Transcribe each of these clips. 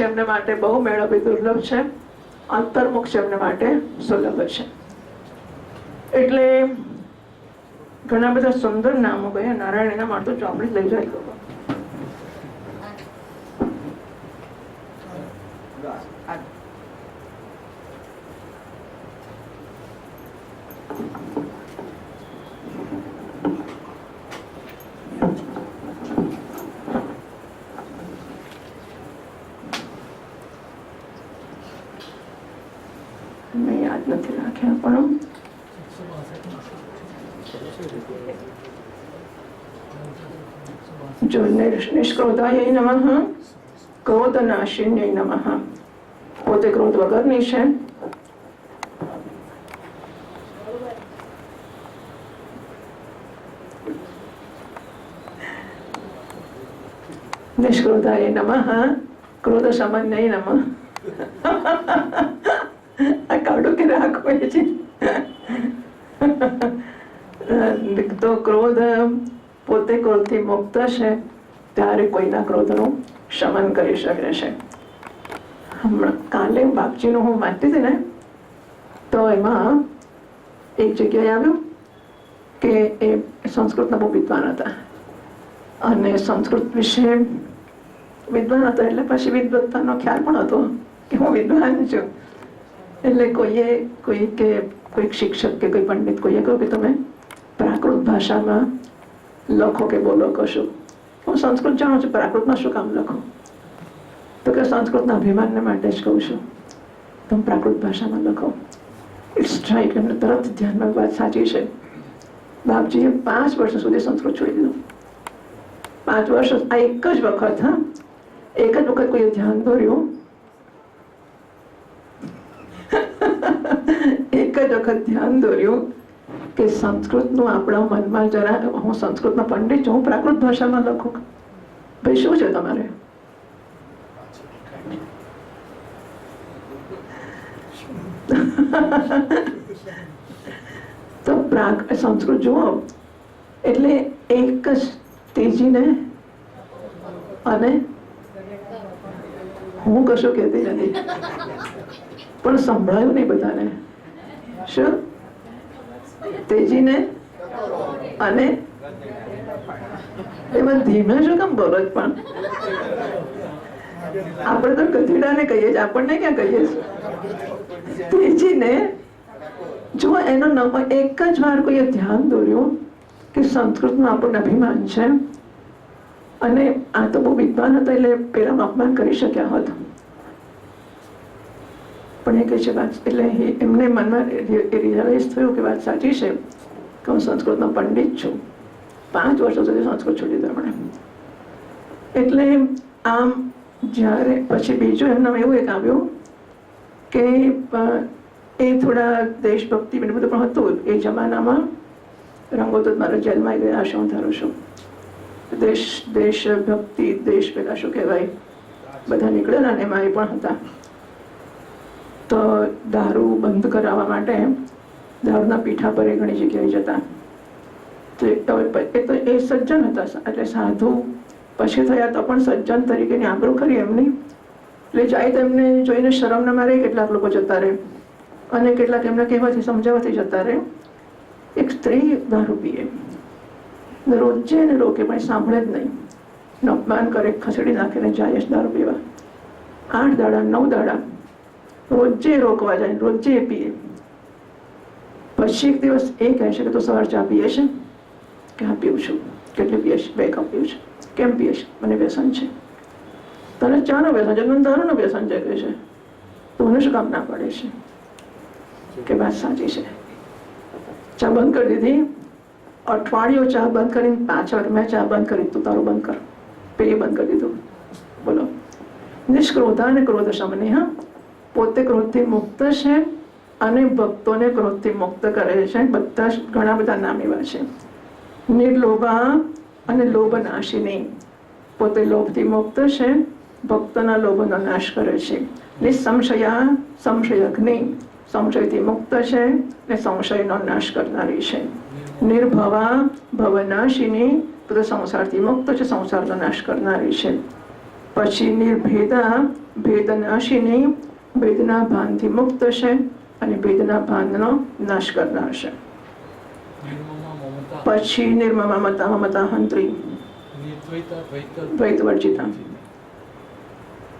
એમને માટે બહુ મેળવવી દુર્લભ છે. અંતર્મુખ છે એમને માટે સુલભ છે. એટલે ઘણા બધા સુંદર નામો ગયા. નારાયણ એના માટે ચોપડી લઈ જાય લોકો. મેં યાદ નથી રાખ્યા પણ. જો નિષ్- નિષ્ક્રોધાય નમઃ. ક્રોધ નાશિન્ય નમઃ. પોતે ક્રોધ વગરની છે. નિષ્ક્રોધાય નમઃ. ક્રોધ સામાન્ય નમઃ. કાઢો કે રાખો એ છે તો ક્રોધ પોતે ક્રોધથી મુક્ત છે ત્યારે કોઈના ક્રોધનું શમન કરી શકે છે. હમણાં કાલે બાપજીનું હું વાંચતી હતી ને, તો એમાં એક જગ્યાએ આવ્યું કે એ સંસ્કૃતના બહુ વિદ્વાન હતા. અને સંસ્કૃત વિશે વિદ્વાન હતા એટલે પછી વિદ્વત્તાનો ખ્યાલ પણ હતો કે હું વિદ્વાન છું. એટલે કોઈએ કોઈ કે કોઈક શિક્ષક કે કોઈ પંડિત કોઈએ કહ્યું કે તમે પ્રાકૃત ભાષામાં લખો કે બોલો કશું. હું સંસ્કૃત જાણું છું, પ્રાકૃતમાં શું કામ લખો? તો કે સંસ્કૃતના અભિમાનને માટે જ કહું છું. તમે પ્રાકૃત ભાષામાં લખો. ઇટ્સ રાઈટ એમને તરત ધ્યાનમાં વાત સાચી છે. બાપજીએ પાંચ વર્ષ સુધી સંસ્કૃત છોડી દીધું. પાંચ વર્ષ, આ એક જ વખત, હા. એક જ વખત કોઈએ ધ્યાન દોર્યું એક જ વખત ધ્યાન દોર્યું કે સંસ્કૃતનું આપણા મનમાં જરા, હું સંસ્કૃતમાં પંડિત છું, હું પ્રાકૃત ભાષામાં લખું. ભાઈ, શું છે તમારે? તો પ્રાક, સંસ્કૃત જુઓ, એટલે એક જ તેજીને અને હું કશું કહેતી નથી. પણ સંભળાયું નહીં બધાને. શું? તેજીને અને એમાં ધીમે શું કેમ બોલો પણ? આપણે તો ગધેડાને કહીએ છીએ, આપણને ક્યાં કહીએ છીએ? તેજીને જો એનો નમ એક જ વાર કોઈએ ધ્યાન દોર્યું કે સંસ્કૃતનું આપણને અભિમાન છે, અને આ તો બહુ વિદ્વાન હતા એટલે પેલા અપમાન કરી શક્યા હોત. પણ એ કહે છે, વાત એટલે એ- એમને મનમાં રિયલાઇઝ થયું કે વાત સાચી છે, કે હું સંસ્કૃતનો પંડિત છું. પાંચ વર્ષો સુધી સંસ્કૃત છોડી દીધું એટલે આમ જ્યારે પછી બીજું એમનામાં એવું એક આવ્યું કે એ થોડા દેશભક્તિ ને બધું પણ હતું. એ જમાનામાં રંગો તો મારા જેલમાં ગયા શું ધારું છું. દેશ, દેશભક્તિ દેશ પેલા શું કહેવાય? બધા નીકળેલા ને એમાં એ પણ હતા. તો દારૂ બંધ કરાવવા માટે દારૂના પીઠા પર એ ઘણી જગ્યાએ જતા. એ તો એ સજ્જન હતા એટલે સાધુ પછી થયા તો પણ સજ્જન તરીકેની આબરૂ ખરી એમની એટલે જાય તો એમને જોઈને શરમ ના મારે કેટલાક લોકો જતા રહે અને કેટલાક એમને કહેવાથી સમજાવવાથી જતા રહે. એક સ્ત્રી દારૂ પીએ. રોજે ને રોકે પણ સાંભળે જ નહીં. ને અપમાન કરે, ખસેડી નાખીને જાય દારૂ પીવા. આઠ દાડા, નવ દાડા રોજે રોકવા જાય, રોજે પીએ. પછી એક દિવસ એ કહે છે કે તું સવાર ચા પીએ છે? કે હા, પીવું છું. કેટલી પીએ છે? બે કપ પીવું છું. કેમ પીએ છે? મને વ્યસન છે. તને ચાનો વ્યસન છે? મને દારૂનો વ્યસન કહે છે. તો મને શું કામ ના પડે છે? કે વાત સાચી છે. ચા બંધ કરી દીધી. અઠવાડિયો ચા બંધ કરીને પાછળ મેં ચા બંધ કરી, તું તારું બંધ કર. પેલી બંધ કરી દીધું. બોલો. નિષ્ક્રોધા અને ક્રોધ શમની હા? પોતે ક્રોધથી મુક્ત છે અને ભક્તોને ક્રોધથી મુક્ત કરે છે. બધા ઘણા બધા નામ એવા છે. નિર્લોભા અને લોભ નાશીની પોતે લોભથી મુક્ત છે, ભક્તના લોભનો નાશ કરે છે. નિસંશયા, સંશયગ્નિ. સંશયથી મુક્ત છે ને સંશયનો નાશ કરનારી છે. નિર્ભવા, ભવનાશિની. પોતે સંસારથી મુક્ત છે, સંસારનો નાશ કરનારી છે. પછી નિર્ભેદા, ભેદનાશીની. ભેદના ભાનથી મુક્ત છે અને ભેદના ભાનનો નાશ કરનાર છે પછી નિર્મમા મતા મમતા હંત્રી દ્વૈતા વર્જિતા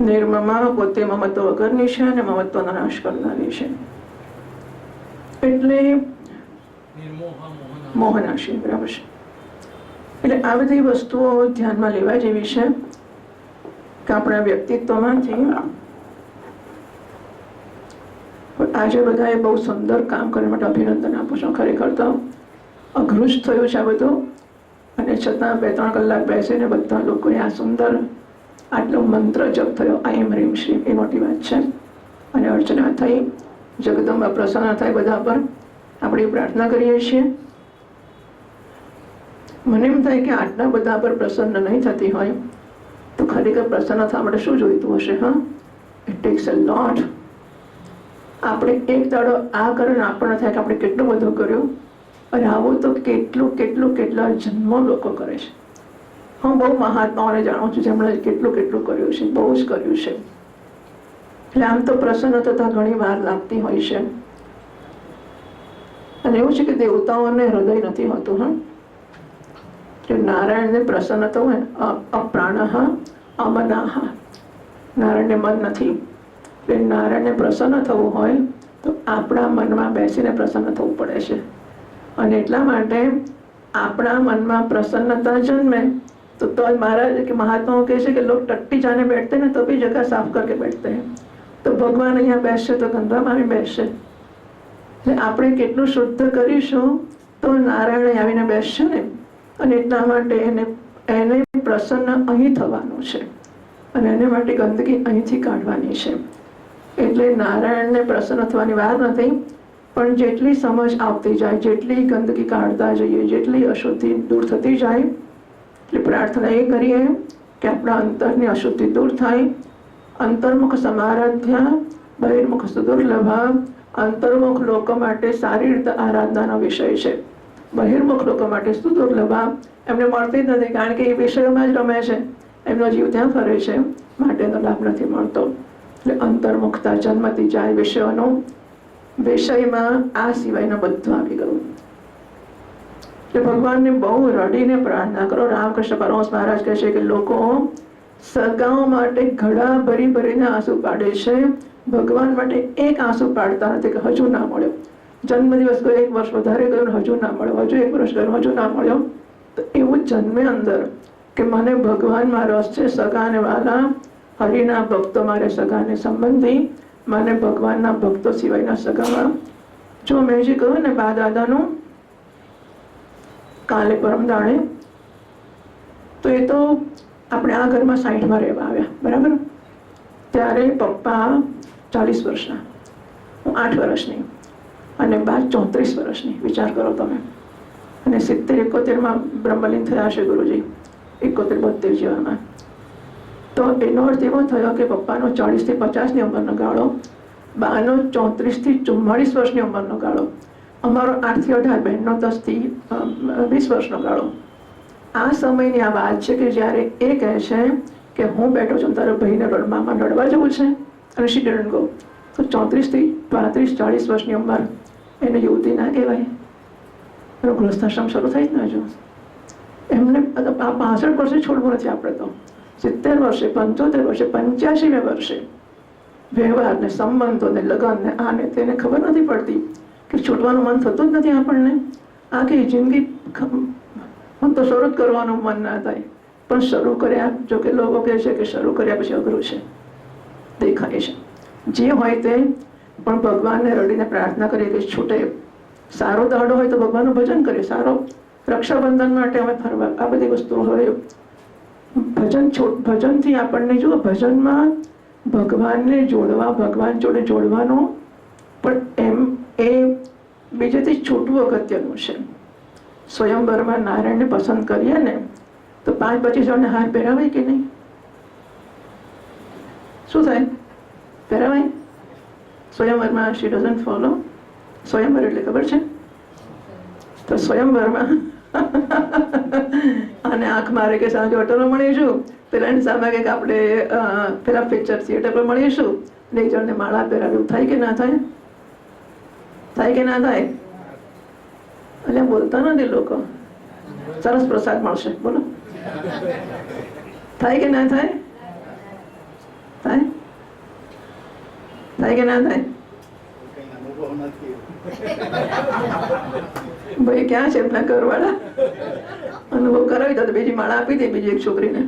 નિર્મમા પોતે મમત્વ વગરની છે અને મમત્વનો નાશ કરનારી છે એટલે મોહનાશી બરાબર છે એટલે આ બધી વસ્તુઓ ધ્યાનમાં લેવા જેવી છે કે આપણા વ્યક્તિત્વમાંથી આજે બધાએ બહુ સુંદર કામ કરવા માટે અભિનંદન આપું છું ખરેખર તો. અઘરું જ થયું છે આ બધું. અને છતાં બે ત્રણ કલાક બેસીને બધા લોકોએ આ સુંદર આટલો મંત્ર જપ થયો. આ એમ રીમ શ્રીમ, એ મોટી વાત છે. અને અર્ચના થઈ, જગદંબા પ્રસન્ન થાય બધા પર. આપણે પ્રાર્થના કરીએ છીએ. મને એમ થાય કે આટલા બધા પર પ્રસન્ન નહીં થતી હોય, તો ખરેખર પ્રસન્ન થવા માટે શું જોઈતું હશે, હા? ઇટ ટેક્સ અ લોટ આપણે એક દાડો આ કારણ આપણને થાય કે આપણે કેટલું બધું કર્યું. અને આવું તો કેટલું કેટલું, કેટલા જન્મો લોકો કરે છે. હું બહુ મહાત્માઓને જાણું છું, જેમણે કેટલું કેટલું કર્યું છે, બહુ જ કર્યું છે. એટલે આમ તો પ્રસન્ન થતાં ઘણી વાર લાગતી હોય છે. અને એવું છે કે દેવતાઓને હૃદય નથી હોતું, હા. કે નારાયણને પ્રસન્ન થવું હોય અપ્રાણહ અમનાહ નારાયણને મન નથી. નારાયણને પ્રસન્ન થવું હોય, તો આપણા મનમાં બેસીને પ્રસન્ન થવું પડે છે. અને એટલા માટે આપણા મનમાં પ્રસન્નતા જન્મે, તો તો મહારાજ કે મહાત્માઓ કહે છે કે લોક ટટ્ટી જાને બેઠતે ને તો બી જગા સાફ કરકે બેઠતે हैं તો ભગવાન અહીંયા બેસશે, તો ગંગામાં આવી બેસશે. એટલે આપણે કેટલું શુદ્ધ કરીશું, તો નારાયણ આવીને બેસશે ને. અને એટલા માટે એને એને પ્રસન્ન અહીં થવાનું છે. અને એને માટે ગંદકી અહીંથી કાઢવાની છે. એટલે નારાયણને પ્રસન્ન થવાની વાર નથી, પણ જેટલી સમજ આવતી જાય, જેટલી ગંદકી કાઢતા જઈએ, જેટલી અશુદ્ધિ દૂર થતી જાય, એટલે પ્રાર્થના એ કરીએ કે આપણા અંતરની અશુદ્ધિ દૂર થાય, અંતર્મુખ સમારાધ્યા, બહિર્મુખ સુદુર્લભા, અંતર્મુખ લોકો માટે સારી રીતે આરાધનાનો વિષય છે. બહિર્મુખ લોકો માટે સુદુર્લભા એમને મળતી જ નથી, કારણ કે એ વિષયોમાં જ રમે છે. એમનો જીવ ત્યાં ફરે છે, માટેનો લાભ નથી મળતો. અંતર્મુખતા જન્મતી જાય વિષયોનો વિષયમાં આ સિવાયનું બધું આવી ગયું. એટલે ભગવાનને બહુ રડીને પ્રાર્થના કરો. રામકૃષ્ણ પરમહંસ મહારાજ કહે છે કે લોકો સગાઓ માટે ઘડા ભરી ભરીને આંસુ પાડે છે. ભગવાન માટે એક આંસુ પાડતા નથી કે હજુ ના મળ્યો જન્મદિવસ ગયો એક વર્ષ વધારે ગયો હજુ ના મળ્યો હજુ એક વર્ષ ગયો હજુ ના મળ્યો. તો એવું જન્મે અંદર કે મને ભગવાનમાં રસ છે સગા અને વાલા હરિના ભક્તો મારે સગાને સંબંધી, મને ભગવાનના ભક્તો સિવાયના સગામાં. જો મેં જે કહ્યું ને બા દાદાનું, કાલે પરમ દાડે, તો એ તો આપણે આ ઘરમાં સાઠમાં રહેવા આવ્યા, બરાબર? ત્યારે પપ્પા ચાલીસ વર્ષના, હું આઠ વર્ષની અને બા ચોત્રીસ વર્ષની, વિચાર કરો તમે. અને સિત્તેર, એકોતેરમાં બ્રહ્મલીન થયા છે ગુરુજી, એકોતેર બોતેર જેવામાં. તો એનો અર્થ એવો થયો કે પપ્પાનો ચાળીસથી પચાસની ઉંમરનો ગાળો, બાનો ચોત્રીસથી ચુમ્માળીસ વર્ષની ઉંમરનો ગાળો, અમારો આઠથી અઢાર બહેનનો દસથી વીસ વર્ષનો ગાળો. આ સમયની આ વાત છે કે જ્યારે એ કહે છે કે હું બેઠો છું તારા ભાઈને રડ મામા રડવા જવું છે, અને શી ડન્ટ ગો તો ચોત્રીસથી પાંત્રીસ, ચાળીસ વર્ષની ઉંમર એને યુવતી ના કહેવાય. એનો ગૃહસ્થાશ્રમ શરૂ થઈ જ ના હજુ એમને આ પાસઠ વર્ષે છોડવું નથી આપણે તો. સિત્તેર વર્ષે, પંચોતેર વર્ષે પંચ્યાસી વર્ષે વ્યવહારને સંબંધો ને લગ્ન ને આને, તેને ખબર નથી પડતી કે છૂટવાનું મન થતું જ નથી આપણને. આખી જિંદગી તો શરૂ કરવાનું મન ના થાય. પણ શરૂ કર્યા, જો કે લોકો કહે છે કે શરૂ કર્યા પછી અઘરું છે. દેખાય છે. જે હોય તે, પણ ભગવાનને રડીને પ્રાર્થના કરીએ કે છૂટે. સારો દાડો હોય તો ભગવાનનું ભજન કરીએ. સારો રક્ષાબંધન માટે અમે ફરવા, આ બધી વસ્તુઓ હોય. ભજન ભજનથી આપણને જો ભજનમાં ભગવાનને જોડવા, ભગવાન જોડે જોડવાનો, પણ એમ એ બીજેથી છૂટવું અગત્યનું છે. સ્વયંવરમાં નારાયણને પસંદ કરીએ ને, તો પાંચ પચીસ જણને હાર પહેરાવાય કે નહીં? શું થાય? પહેરાવાય? સ્વયંવરમાં શી ડઝન્ટ ફોલો સ્વયંવર એટલે ખબર છે? તો સ્વયંવરમાં અને આંખ મારે કે સાંજે હોટલો મળીશું. પેલા એની સામે કે આપણે પેલા પિક્ચર થિયેટર પર મળીશું. ને એક જણને માળા પહેરાવ્યું. થાય કે ના થાય? થાય કે ના થાય? એટલે બોલતા નથી લોકો. સરસ પ્રસાદ મળશે. બોલો. થાય કે ના થાય? થાય? થાય કે ના થાય? ભાઈ ક્યાં છે એમના ઘરવાળા? અનુભવ કરાવી તો બીજી માળા આપી દે બીજી એક છોકરીને.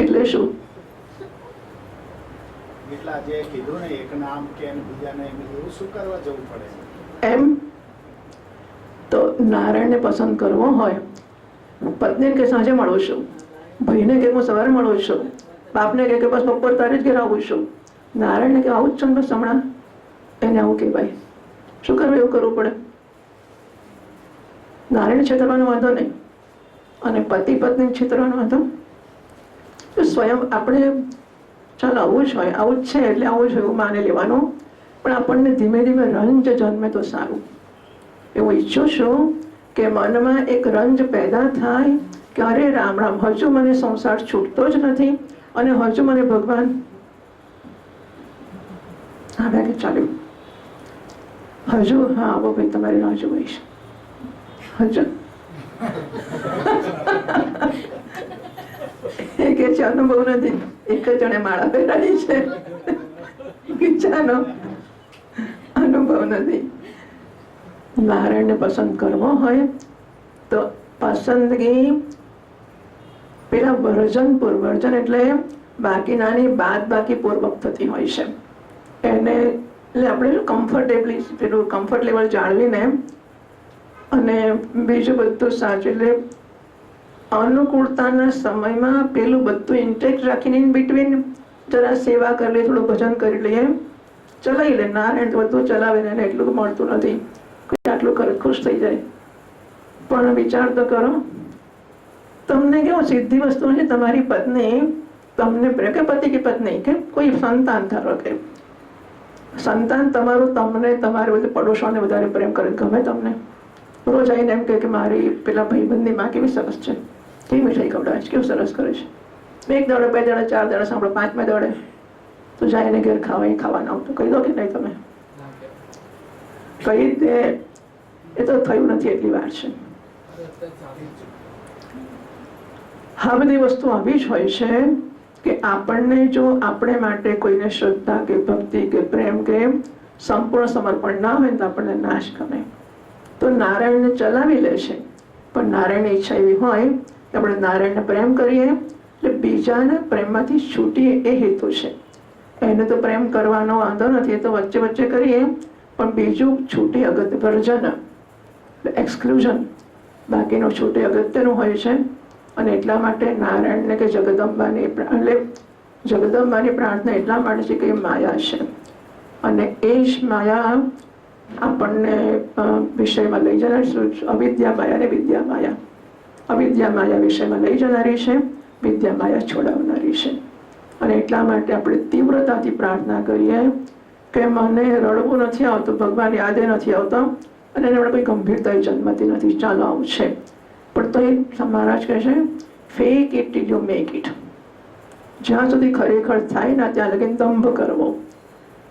એટલે શું? એમ તો નારાયણને પસંદ કરવો હોય પત્નીને કે સાંજે મળું છું? ભાઈને કે હું સવારે મળું છું? બાપને કે કે બસ બપોર તારે જ ઘેર આવું છું? નારાયણને કે આવું જ છું બસ હમણાં? એને આવું કહેવાય. શું કરવું એવું કરવું પડે? નારાયણ છેતરવાનો વાંધો નહીં. અને પતિ પત્ની છેતરવાનો વાંધો? સ્વયં આપણે, ચાલો આવું જ હોય, આવું જ છે એટલે આવું જ એવું માને લેવાનું. પણ આપણને ધીમે ધીમે રંજ જન્મે તો સારું. એવું ઈચ્છું છું કે મનમાં એક રંજ પેદા થાય? કે અરે રામ રામ. હજુ મને સંસાર છૂટતો જ નથી. અને હજુ મને ભગવાન હા ભાઈ ચાલ્યું. હજુ? હા, આવો ભાઈ, તમારી રાહ જોઈશ હજુ? એ કે છે અનુભવ નથી એક જ જણે માળા પહેરાવી છે. બીજાનો અનુભવ નથી નારાયણને પસંદ કરવો હોય તો પસંદગી પેલા વર્જન પૂર્વ વર્જન એટલે બાકીનાની બાદ બાકી પૂર્વક થતી હોય છે. એને એટલે આપણે કમ્ફર્ટેબલી પેલું કમ્ફર્ટ લેવલ જાળવીને અને બીજું બધું સાચું એટલે અનુકૂળતાના સમયમાં પેલું બધું ઇન્ટેક્ટ રાખીને ઇન બિટવીન જરા સેવા કરી લઈએ, થોડું ભજન કરી લઈએ, ચલાવી લે નારાયણ બધું ચલાવે ને એટલું મળતું નથી. કોઈ આટલું કરે ખુશ થઈ જાય. પણ વિચાર તો કરો, તમને કેવું સીધી વસ્તુ છે તમારી પત્ની તમને, કે પતિ કે પત્ની, કે કોઈ સંતાન ધારો કે સંતાન તમારું તમને, તમારે બધે પડોશોને વધારે પ્રેમ કરે. ગમે તમને. રોજ આવીને એમ કહે કે મારી પેલા ભાઈબંધની માં કેવી સરસ છે. કેવી મીઠાઈ ખવડાવે છે, કેવું સરસ કરે છે. એક દડે, બે દડે, ચાર દડે સાંભળો, પાંચમે દડે. તો જાય એને ઘેર ખાવા ખાવાના આવું તો કહી દો કે નહીં તમે. કઈ રીતે? એ તો થયું નથી એટલી વાર છે. આ બધી વસ્તુ આવી જ હોય છે. કે આપણને જો આપણે માટે કોઈને શ્રદ્ધા કે ભક્તિ કે પ્રેમ કે સંપૂર્ણ સમર્પણ ના હોય તો આપણને નાશ ગમે. તો નારાયણને ચલાવી લે છે પણ નારાયણની ઈચ્છા એવી હોય કે આપણે નારાયણને પ્રેમ કરીએ, એટલે બીજાને પ્રેમમાંથી છૂટીએ એ હેતુ છે. એને તો પ્રેમ કરવાનો વાંધો નથી, એ તો વચ્ચે વચ્ચે કરીએ, પણ બીજું છૂટી અગત્ય ભરજન એક્સક્લુઝન બાકીનું છૂટી અગત્યનું હોય છે. અને એટલા માટે નારાયણને કે જગદંબાની એટલે જગદંબાની પ્રાર્થના એટલા માટે છે કે એ માયા છે. અને એ જ માયા આપણને વિષયમાં લઈ જનારી અવિદ્યા માયા ને વિદ્યા માયા. અવિદ્યા માયા વિષયમાં લઈ જનારી છે, વિદ્યા માયા છોડાવનારી છે. અને એટલા માટે આપણે તીવ્રતાથી પ્રાર્થના કરીએ કે મને રડવું નથી આવતું, ભગવાન યાદે નથી આવતો અને એને કોઈ ગંભીરતા જન્મતી નથી. ચાલો, આવું છે. તો મહારાજ કહે છે, fake it till you make it જ્યાં સુધી ખરેખર થાય ને ત્યાં લગીને દંભ કરવો.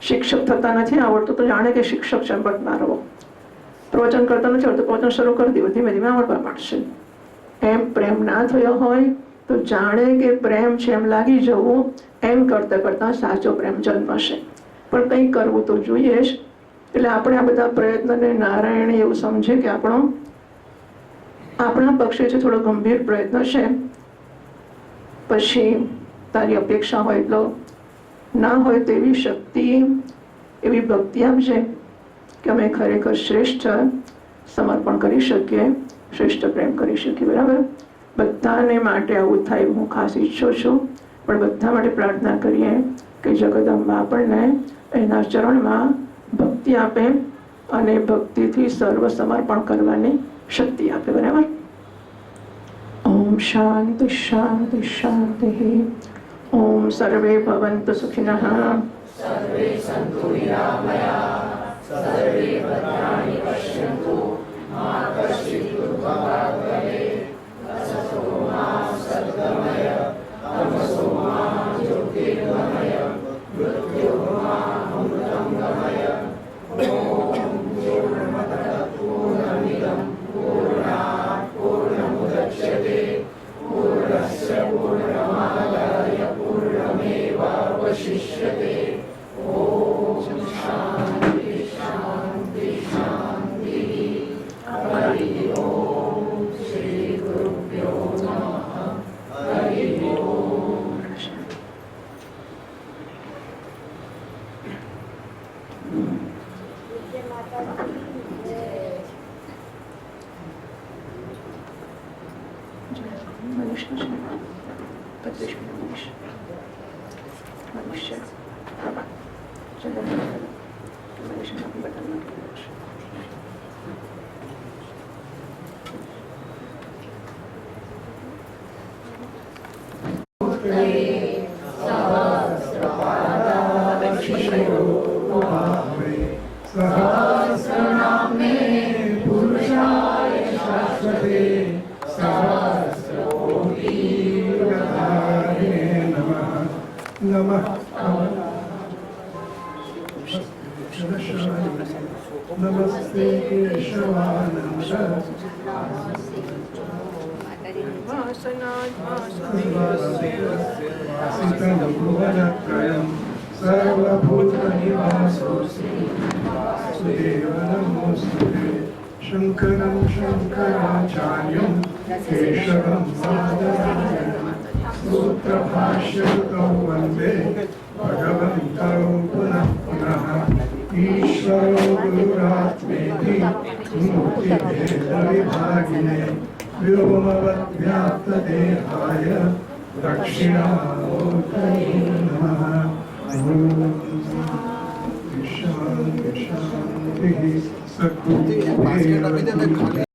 શિક્ષક થતા નથી આવડતું તો જાણે કે શિક્ષક છે બટ મારવો. પ્રવચન કરતા નથી આવડતું, પ્રવચન શરૂ કરી દીધું ધીમે ધીમે આવડવા માંડશે. એમ પ્રેમ ના થયો હોય તો જાણે કે પ્રેમ છે એમ લાગી જવું, એમ કરતા કરતા સાચો પ્રેમ જન્મશે. પણ કંઈ કરવું તો જોઈએ જ. એટલે આપણે આ બધા પ્રયત્નને નારાયણ એવું સમજે કે આપણો આપણા પક્ષે જે થોડો ગંભીર પ્રયત્ન છે, પછી તારી અપેક્ષા હોય એટલો ના હોય તેવી શક્તિ, એવી ભક્તિ આપજે કે અમે ખરેખર શ્રેષ્ઠ સમર્પણ કરી શકીએ, શ્રેષ્ઠ પ્રેમ કરી શકીએ, બરાબર? બધાને માટે આવું થાય હું ખાસ ઈચ્છું છું, પણ બધા માટે પ્રાર્થના કરીએ કે જગદંબા આપણને એના ચરણમાં ભક્તિ આપે અને ભક્તિથી સર્વ સમર્પણ કરવાની શક્તિ આપે બરાબર ઓમ શાંતિ શાંતિ શાંતિ ઓમ સર્વે ભવંતુ સુખિનઃ Mamuś na żywo. Patrzysz mi, mamuś. Mamusia. Mama. Żadam. Mamusia, mam badam, mam Sahara. शङ्करं शङ्कराचार्यं केशवं सादरायणं सूत्रभाष्यकृतौ वन्दे भगवन्तौ पुनः पुनः ईश्वरो गुरुरात्मेति मूर्तिभेदविभागिने व्योमवद्व्याप्तदेहाय दक्षिणामूर्तये नमः ॐ शान्ति शान्तिः सद्गुरुदेव